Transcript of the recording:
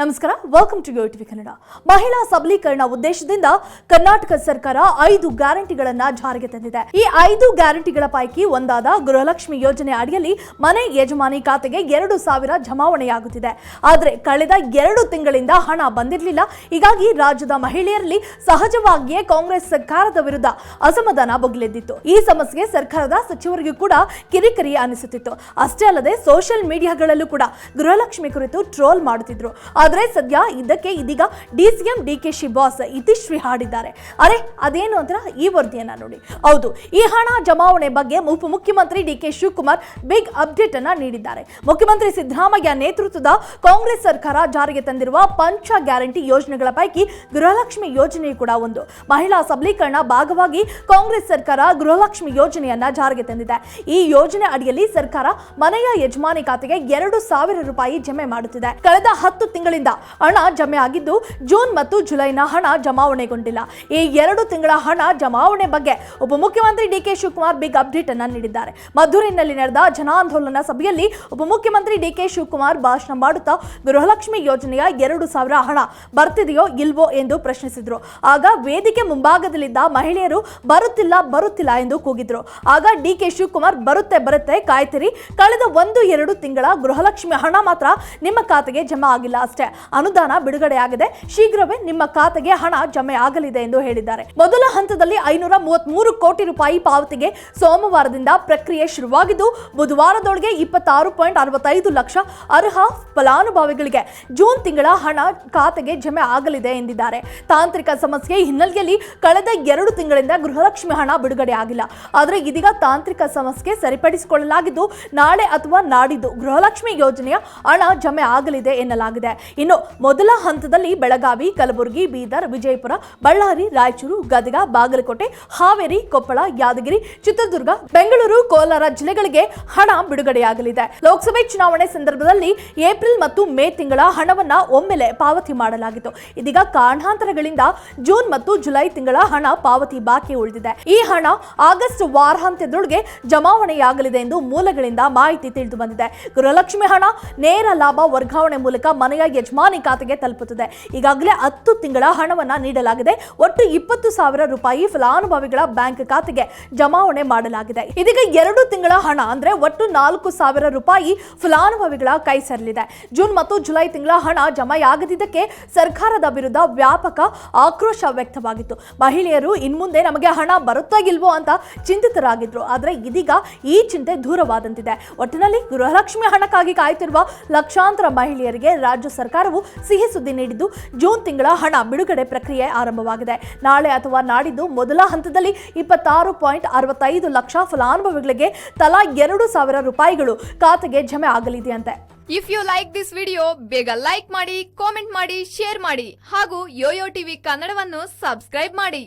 ನಮಸ್ಕಾರ welcome to TV Kannada. ಮಹಿಳಾ ಸಬಲೀಕರಣ ಉದ್ದೇಶದಿಂದ ಕರ್ನಾಟಕ ಸರ್ಕಾರ ಐದು ಗ್ಯಾರಂಟಿಗಳನ್ನ ಜಾರಿಗೆ ತಂದಿದೆ. ಈ ಐದು ಗ್ಯಾರಂಟಿಗಳ ಪೈಕಿ ಒಂದಾದ ಗೃಹಲಕ್ಷ್ಮಿ ಯೋಜನೆ ಅಡಿಯಲ್ಲಿ ಮನೆ ಯಜಮಾನಿ ಖಾತೆಗೆ ಎರಡು ಸಾವಿರ ಜಮಾವಣೆಯಾಗುತ್ತಿದೆ. ಆದರೆ ಕಳೆದ ಎರಡು ತಿಂಗಳಿಂದ ಹಣ ಬಂದಿರಲಿಲ್ಲ. ಹೀಗಾಗಿ ರಾಜ್ಯದ ಮಹಿಳೆಯರಲ್ಲಿ ಸಹಜವಾಗಿಯೇ ಕಾಂಗ್ರೆಸ್ ಸರ್ಕಾರದ ವಿರುದ್ಧ ಅಸಮಾಧಾನ ಬೊಗಲೆದ್ದಿತ್ತು ಈ ಸಮಸ್ಯೆಗೆ ಸರ್ಕಾರದ ಸಚಿವರಿಗೂ ಕೂಡ ಕಿರಿಕಿರಿ ಅನಿಸುತ್ತಿತ್ತು. ಅಷ್ಟೇ ಅಲ್ಲದೆ ಸೋಷಿಯಲ್ ಮೀಡಿಯಾಗಳಲ್ಲೂ ಕೂಡ ಗೃಹಲಕ್ಷ್ಮಿ ಕುರಿತು ಟ್ರೋಲ್ ಮಾಡುತ್ತಿದ್ರು. ಆದರೆ ಸದ್ಯ ಇದಕ್ಕೆ ಇದೀಗ ಡಿಸಿಎಂ ಡಿ ಕೆ ಶಿ ಬಾಸ್ ಇತಿಶ್ರೀ ಹಾಡಿದ್ದಾರೆ. ಅರೆ, ಅದೇನು ಅಂತ ಈ ವರದಿಯನ್ನ ನೋಡಿ. ಹೌದು, ಈ ಹಣ ಜಮಾವಣೆ ಬಗ್ಗೆ ಉಪಮುಖ್ಯಮಂತ್ರಿ D K Shivakumar big update ಅನ್ನ ನೀಡಿದ್ದಾರೆ. ಮುಖ್ಯಮಂತ್ರಿ ಸಿದ್ದರಾಮಯ್ಯ ನೇತೃತ್ವದ ಕಾಂಗ್ರೆಸ್ ಸರ್ಕಾರ ಜಾರಿಗೆ ತಂದಿರುವ ಪಂಚ ಗ್ಯಾರಂಟಿ ಯೋಜನೆಗಳ ಪೈಕಿ ಗೃಹಲಕ್ಷ್ಮಿ ಯೋಜನೆ ಕೂಡ ಒಂದು. ಮಹಿಳಾ ಸಬಲೀಕರಣ ಭಾಗವಾಗಿ ಕಾಂಗ್ರೆಸ್ ಸರ್ಕಾರ ಗೃಹಲಕ್ಷ್ಮಿ ಯೋಜನೆಯನ್ನ ಜಾರಿಗೆ ತಂದಿದೆ. ಈ ಯೋಜನೆ ಅಡಿಯಲ್ಲಿ ಸರ್ಕಾರ ಮನೆಯ ಯಜಮಾನಿ ಖಾತೆಗೆ ಎರಡು ಸಾವಿರ ರೂಪಾಯಿ ಜಮೆ ಮಾಡುತ್ತಿದೆ. ಕಳೆದ ಹತ್ತು ತಿಂಗಳಿಂದ ಹಣ ಜಮೆ ಆಗಿದ್ದು ಜೂನ್ ಮತ್ತು ಜುಲೈನ ಹಣ ಜಮಾವಣೆಗೊಂಡಿಲ್ಲ. ಈ ಎರಡು ತಿಂಗಳ ಹಣ ಜಮಾವಣೆ ಬಗ್ಗೆ ಉಪಮುಖ್ಯಮಂತ್ರಿ D K Shivakumar big update ಅನ್ನ ನೀಡಿದ್ದಾರೆ. ಮಧುರೈನಲ್ಲಿ ನಡೆದ ಜನಾಂದೋಲನ ಸಭೆಯಲ್ಲಿ ಉಪಮುಖ್ಯಮಂತ್ರಿ ಡಿ ಕೆ ಶಿವಕುಮಾರ್ ಭಾಷಣ ಮಾಡುತ್ತಾ ಗೃಹಲಕ್ಷ್ಮಿ ಯೋಜನೆಯ ಎರಡು ಸಾವಿರ ಹಣ ಬರ್ತಿದೆಯೋ ಇಲ್ವೋ ಎಂದು ಪ್ರಶ್ನಿಸಿದ್ರು. ಆಗ ವೇದಿಕೆ ಮುಂಭಾಗದಲ್ಲಿದ್ದ ಮಹಿಳೆಯರು ಬರುತ್ತಿಲ್ಲ ಬರುತ್ತಿಲ್ಲ ಎಂದು ಕೂಗಿದ್ರು. ಆಗ ಡಿ ಕೆ ಶಿವಕುಮಾರ್ ಬರುತ್ತೆ ಬರುತ್ತೆ, ಕಾಯ್ತಿರಿ. ಕಳೆದ ಒಂದು, ಎರಡು ತಿಂಗಳ ಗೃಹಲಕ್ಷ್ಮಿ ಹಣ ಮಾತ್ರ ನಿಮ್ಮ ಖಾತೆಗೆ ಜಮಾ ಆಗಿಲ್ಲ. ಅಷ್ಟೇ ಅನುದಾನ ಬಿಡುಗಡೆಯಾಗಿದೆ. ಶೀಘ್ರವೇ ನಿಮ್ಮ ಖಾತೆಗೆ ಹಣ ಜಮೆ ಆಗಲಿದೆ ಎಂದು ಹೇಳಿದ್ದಾರೆ. ಮೊದಲ ಹಂತದಲ್ಲಿ ಐನೂರ ಮೂವತ್ಮೂರು ಕೋಟಿ ರೂಪಾಯಿ ಪಾವತಿಗೆ ಸೋಮವಾರದಿಂದ ಪ್ರಕ್ರಿಯೆ ಶುರುವಾಗಿದ್ದು, ಬುಧವಾರದೊಳಗೆ ಇಪ್ಪತ್ತಾರು ಪಾಯಿಂಟ್ ಅರವತ್ತೈದು ಲಕ್ಷ ಅರ್ಹ ಫಲಾನುಭವಿಗಳಿಗೆ ಜೂನ್ ತಿಂಗಳ ಹಣ ಖಾತೆಗೆ ಜಮೆ ಆಗಲಿದೆ ಎಂದಿದ್ದಾರೆ. ತಾಂತ್ರಿಕ ಸಮಸ್ಯೆ ಹಿನ್ನೆಲೆಯಲ್ಲಿ ಕಳೆದ ಎರಡು ತಿಂಗಳಿಂದ ಗೃಹಲಕ್ಷ್ಮಿ ಹಣ ಬಿಡುಗಡೆ ಆಗಿಲ್ಲ. ಆದರೆ ಇದೀಗ ತಾಂತ್ರಿಕ ಸಮಸ್ಯೆ ಸರಿಪಡಿಸಿಕೊಳ್ಳಲಾಗಿದ್ದು, ನಾಳೆ ಅಥವಾ ನಾಡಿದ್ದು ಗೃಹಲಕ್ಷ್ಮಿ ಯೋಜನೆಯ ಹಣ ಜಮೆ ಆಗಲಿದೆ ಎನ್ನಲಾಗಿದೆ. ಇನ್ನು ಮೊದಲ ಹಂತದಲ್ಲಿ ಬೆಳಗಾವಿ, ಕಲಬುರಗಿ, ಬೀದರ್, ವಿಜಯಪುರ, ಬಳ್ಳಾರಿ, ರಾಯಚೂರು, ಗದಗ, ಬಾಗಲಕೋಟೆ, ಹಾವೇರಿ, ಕೊಪ್ಪಳ, ಯಾದಗಿರಿ, ಚಿತ್ರದುರ್ಗ, ಬೆಂಗಳೂರು, ಕೋಲಾರ ಜಿಲ್ಲೆಗಳಿಗೆ ಹಣ ಬಿಡುಗಡೆಯಾಗಲಿದೆ. ಲೋಕಸಭೆ ಚುನಾವಣೆ ಸಂದರ್ಭದಲ್ಲಿ ಏಪ್ರಿಲ್ ಮತ್ತು ಮೇ ತಿಂಗಳ ಹಣವನ್ನ ಒಮ್ಮೆಲೆ ಪಾವತಿ ಮಾಡಲಾಗಿತ್ತು. ಇದೀಗ ಕಾರಣಾಂತರಗಳಿಂದ ಜೂನ್ ಮತ್ತು ಜುಲೈ ತಿಂಗಳ ಹಣ ಪಾವತಿ ಬಾಕಿ ಉಳಿದಿದೆ. ಈ ಹಣ ಆಗಸ್ಟ್ ವಾರಾಂತ್ಯದೊಳಗೆ ಜಮಾವಣೆಯಾಗಲಿದೆ ಎಂದು ಮೂಲಗಳಿಂದ ಮಾಹಿತಿ ತಿಳಿದು ಬಂದಿದೆ. ಗೃಹಲಕ್ಷ್ಮಿ ಹಣ, ನೇರ ಲಾಭ ವರ್ಗಾವಣೆ ಮೂಲಕ ಮನೆಯ ಯಜಮಾನಿ ಖಾತೆಗೆ ತಲುಪುತ್ತದೆ. ಈಗಾಗಲೇ ಹತ್ತು ತಿಂಗಳ ಹಣವನ್ನ ನೀಡಲಾಗಿದೆ. ಒಟ್ಟು ಇಪ್ಪತ್ತು ಸಾವಿರ ರೂಪಾಯಿ ಫಲಾನುಭವಿಗಳ ಬ್ಯಾಂಕ್ ಖಾತೆಗೆ ಜಮಾವಣೆ ಮಾಡಲಾಗಿದೆ. ಇದೀಗ ಎರಡು ತಿಂಗಳ ಹಣ ಅಂದ್ರೆ ಒಟ್ಟು ನಾಲ್ಕು ಸಾವಿರ ರೂಪಾಯಿ ಫಲಾನುಭವಿಗಳ ಕೈ ಸೇರಲಿದೆ. ಜೂನ್ ಮತ್ತು ಜುಲೈ ತಿಂಗಳ ಹಣ ಜಮೆಯಾಗದಿದ್ದಕ್ಕೆ ಸರ್ಕಾರದ ವಿರುದ್ಧ ವ್ಯಾಪಕ ಆಕ್ರೋಶ ವ್ಯಕ್ತವಾಗಿತ್ತು. ಮಹಿಳೆಯರು ಇನ್ಮುಂದೆ ನಮಗೆ ಹಣ ಬರುತ್ತಾ ಇಲ್ವೋ ಅಂತ ಚಿಂತಿತರಾಗಿದ್ರು. ಆದರೆ ಇದೀಗ ಈ ಚಿಂತೆ ದೂರವಾದಂತಿದೆ. ಒಟ್ಟಿನಲ್ಲಿ ಗೃಹಲಕ್ಷ್ಮಿ ಹಣಕ್ಕಾಗಿ ಕಾಯ್ತಿರುವ ಲಕ್ಷಾಂತರ ಮಹಿಳೆಯರಿಗೆ ರಾಜ್ಯ ಸರ್ಕಾರವು ಸಿಹಿ ಸುದ್ದಿ ನೀಡಿದ್ದು ಜೂನ್ ತಿಂಗಳ ಹಣ ಬಿಡುಗಡೆ ಪ್ರಕ್ರಿಯೆ ಆರಂಭವಾಗಿದೆ. ನಾಳೆ ಅಥವಾ ನಾಡಿದ್ದು ಮೊದಲ ಹಂತದಲ್ಲಿ ಇಪ್ಪತ್ತಾರು ಪಾಯಿಂಟ್ ಅರವತ್ತೈದು ಲಕ್ಷ ಫಲಾನುಭವಿಗಳಿಗೆ ತಲಾ ಎರಡು ಸಾವಿರ ರೂಪಾಯಿಗಳು ಖಾತೆಗೆ ಜಮೆ ಆಗಲಿದೆಯಂತೆ. If you like this video ಬೇಗ ಲೈಕ್ ಮಾಡಿ ಕಾಮೆಂಟ್ ಮಾಡಿ ಶೇರ್ ಮಾಡಿ ಹಾಗೂ ಯೋಯೋ ಟಿವಿ ಕನ್ನಡವನ್ನು ಸಬ್ಸ್ಕ್ರೈಬ್ ಮಾಡಿ.